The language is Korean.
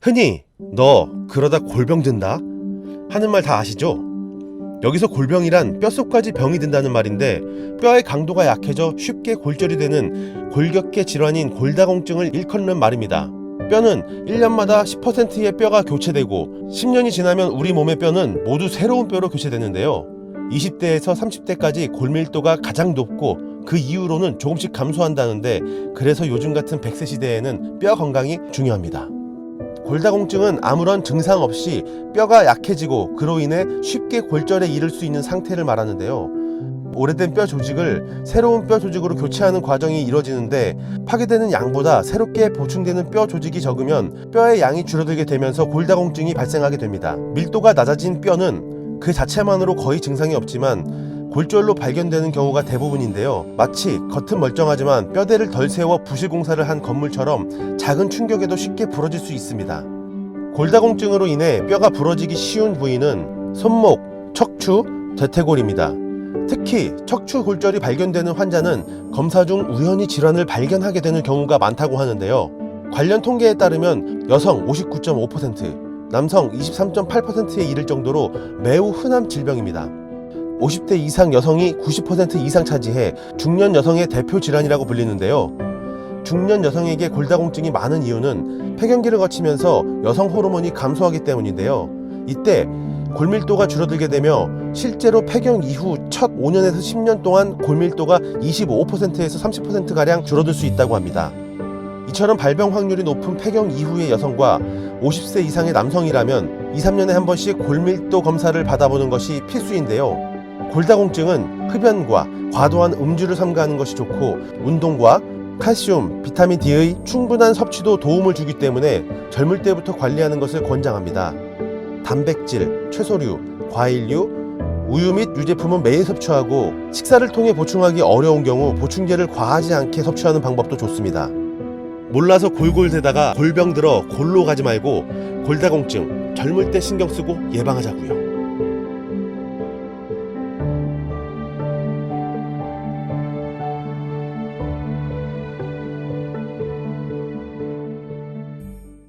흔히 너 그러다 골병 든다 하는 말 다 아시죠? 여기서 골병이란 뼛속까지 병이 든다는 말인데 뼈의 강도가 약해져 쉽게 골절이 되는 골격계 질환인 골다공증을 일컫는 말입니다. 뼈는 1년마다 10%의 뼈가 교체되고 10년이 지나면 우리 몸의 뼈는 모두 새로운 뼈로 교체되는데요. 20대에서 30대까지 골밀도가 가장 높고 그 이후로는 조금씩 감소한다는데 그래서 요즘 같은 100세 시대에는 뼈 건강이 중요합니다. 골다공증은 아무런 증상 없이 뼈가 약해지고 그로 인해 쉽게 골절에 이를 수 있는 상태를 말하는데요. 오래된 뼈 조직을 새로운 뼈 조직으로 교체하는 과정이 이루어지는데 파괴되는 양보다 새롭게 보충되는 뼈 조직이 적으면 뼈의 양이 줄어들게 되면서 골다공증이 발생하게 됩니다. 밀도가 낮아진 뼈는 그 자체만으로 거의 증상이 없지만 골절로 발견되는 경우가 대부분인데요. 마치 겉은 멀쩡하지만 뼈대를 덜 세워 부실 공사를 한 건물처럼 작은 충격에도 쉽게 부러질 수 있습니다. 골다공증으로 인해 뼈가 부러지기 쉬운 부위는 손목, 척추, 대퇴골입니다. 특히 척추 골절이 발견되는 환자는 검사 중 우연히 질환을 발견하게 되는 경우가 많다고 하는데요. 관련 통계에 따르면 여성 59.5%, 남성 23.8%에 이를 정도로 매우 흔한 질병입니다. 50대 이상 여성이 90% 이상 차지해 중년 여성의 대표 질환이라고 불리는데요. 중년 여성에게 골다공증이 많은 이유는 폐경기를 거치면서 여성 호르몬이 감소하기 때문인데요. 이때 골밀도가 줄어들게 되며 실제로 폐경 이후 첫 5년에서 10년 동안 골밀도가 25%에서 30%가량 줄어들 수 있다고 합니다. 이처럼 발병 확률이 높은 폐경 이후의 여성과 50세 이상의 남성이라면 2, 3년에 한 번씩 골밀도 검사를 받아보는 것이 필수인데요. 골다공증은 흡연과 과도한 음주를 삼가하는 것이 좋고 운동과 칼슘, 비타민 D의 충분한 섭취도 도움을 주기 때문에 젊을 때부터 관리하는 것을 권장합니다. 단백질, 채소류, 과일류, 우유 및 유제품은 매일 섭취하고 식사를 통해 보충하기 어려운 경우 보충제를 과하지 않게 섭취하는 방법도 좋습니다. 몰라서 골골대다가 골병 들어 골로 가지 말고 골다공증 젊을 때 신경 쓰고 예방하자고요.